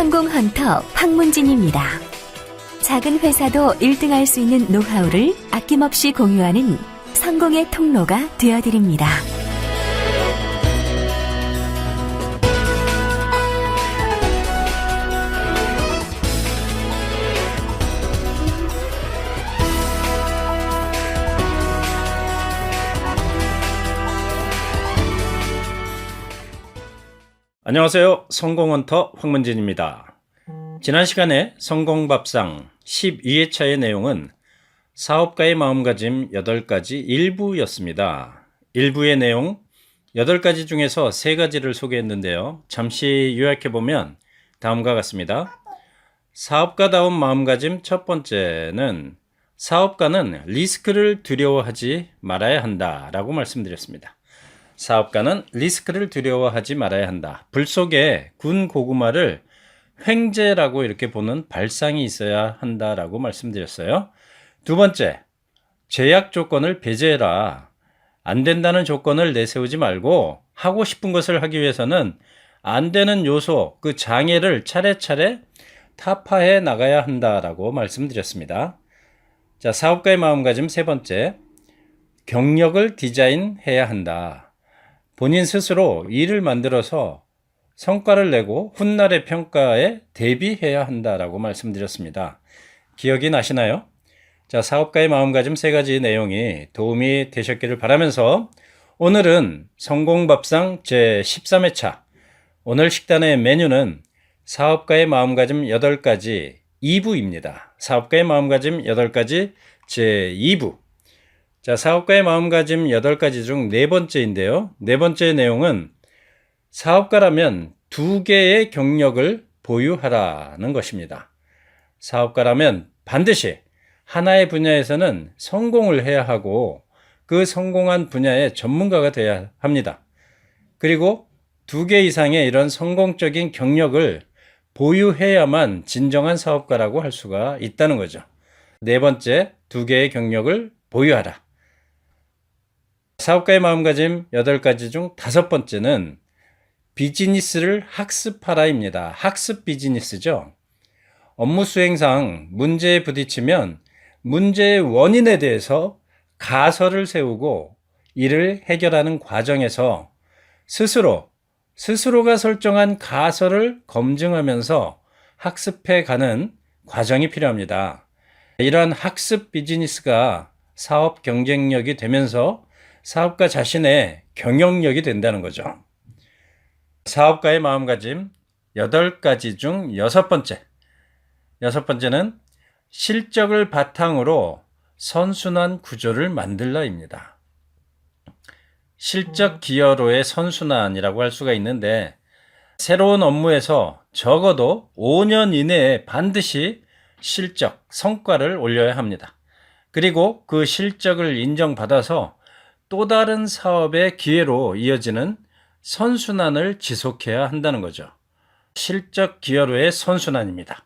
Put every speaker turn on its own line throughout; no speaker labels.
성공 헌터 황문진입니다. 작은 회사도 1등 할 수 있는 노하우를 아낌없이 공유하는 성공의 통로가 되어드립니다.
안녕하세요. 성공헌터 황문진입니다. 지난 시간에 성공밥상 12회차의 내용은 사업가의 마음가짐 8가지 일부였습니다. 일부의 내용 8가지 중에서 3가지를 소개했는데요. 잠시 요약해보면 다음과 같습니다. 사업가다운 마음가짐 첫 번째는 사업가는 리스크를 두려워하지 말아야 한다 라고 말씀드렸습니다. 사업가는 리스크를 두려워하지 말아야 한다. 불 속에 군 고구마를 횡재라고 이렇게 보는 발상이 있어야 한다라고 말씀드렸어요. 두 번째, 제약 조건을 배제해라. 안 된다는 조건을 내세우지 말고 하고 싶은 것을 하기 위해서는 안 되는 요소, 그 장애를 차례차례 타파해 나가야 한다라고 말씀드렸습니다. 자, 사업가의 마음가짐 세 번째, 경력을 디자인해야 한다. 본인 스스로 일을 만들어서 성과를 내고 훗날의 평가에 대비해야 한다라고 말씀드렸습니다. 기억이 나시나요? 자, 사업가의 마음가짐 세 가지 내용이 도움이 되셨기를 바라면서 오늘은 성공밥상 제 13회차 오늘 식단의 메뉴는 사업가의 마음가짐 8가지 2부입니다. 사업가의 마음가짐 8가지 제 2부 자, 사업가의 마음가짐 8가지 중 네 번째인데요. 네 번째 내용은 사업가라면 두 개의 경력을 보유하라는 것입니다. 사업가라면 반드시 하나의 분야에서는 성공을 해야 하고 그 성공한 분야의 전문가가 되어야 합니다. 그리고 두 개 이상의 이런 성공적인 경력을 보유해야만 진정한 사업가라고 할 수가 있다는 거죠. 네 번째, 두 개의 경력을 보유하라. 사업가의 마음가짐 8가지 중 다섯 번째는 비즈니스를 학습하라입니다. 학습 비즈니스죠. 업무 수행상 문제에 부딪히면 문제의 원인에 대해서 가설을 세우고 이를 해결하는 과정에서 스스로, 스스로가 설정한 가설을 검증하면서 학습해 가는 과정이 필요합니다. 이러한 학습 비즈니스가 사업 경쟁력이 되면서 사업가 자신의 경영력이 된다는 거죠. 사업가의 마음가짐 8가지 중 여섯 번째. 여섯 번째는 실적을 바탕으로 선순환 구조를 만들라입니다. 실적 기여로의 선순환이라고 할 수가 있는데 새로운 업무에서 적어도 5년 이내에 반드시 실적, 성과를 올려야 합니다. 그리고 그 실적을 인정받아서 또 다른 사업의 기회로 이어지는 선순환을 지속해야 한다는 거죠. 실적 기여로의 선순환입니다.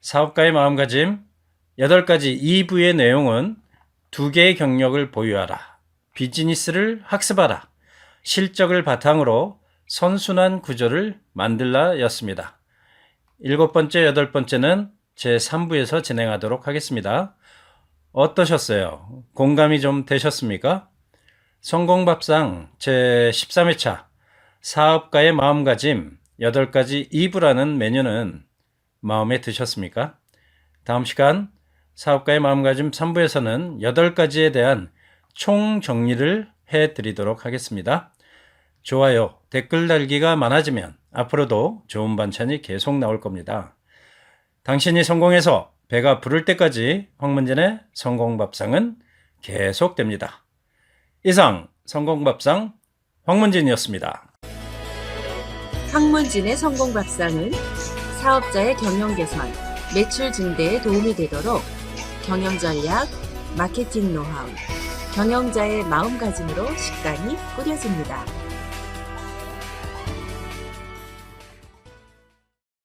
사업가의 마음가짐 8가지 2부의 내용은 두 개의 경력을 보유하라. 비즈니스를 학습하라. 실적을 바탕으로 선순환 구조를 만들라 였습니다. 일곱 번째, 여덟 번째는 제 3부에서 진행하도록 하겠습니다. 어떠셨어요? 공감이 좀 되셨습니까? 성공밥상 제 13회차 사업가의 마음가짐 8가지 2부라는 메뉴는 마음에 드셨습니까? 다음 시간 사업가의 마음가짐 3부에서는 8가지에 대한 총 정리를 해 드리도록 하겠습니다. 좋아요, 댓글 달기가 많아지면 앞으로도 좋은 반찬이 계속 나올 겁니다. 당신이 성공해서 배가 부를 때까지 황문진의 성공밥상은 계속됩니다. 이상 성공밥상 황문진이었습니다.
황문진의 성공밥상은 사업자의 경영 개선, 매출 증대에 도움이 되도록 경영 전략, 마케팅 노하우, 경영자의 마음가짐으로 식단이 꾸려집니다.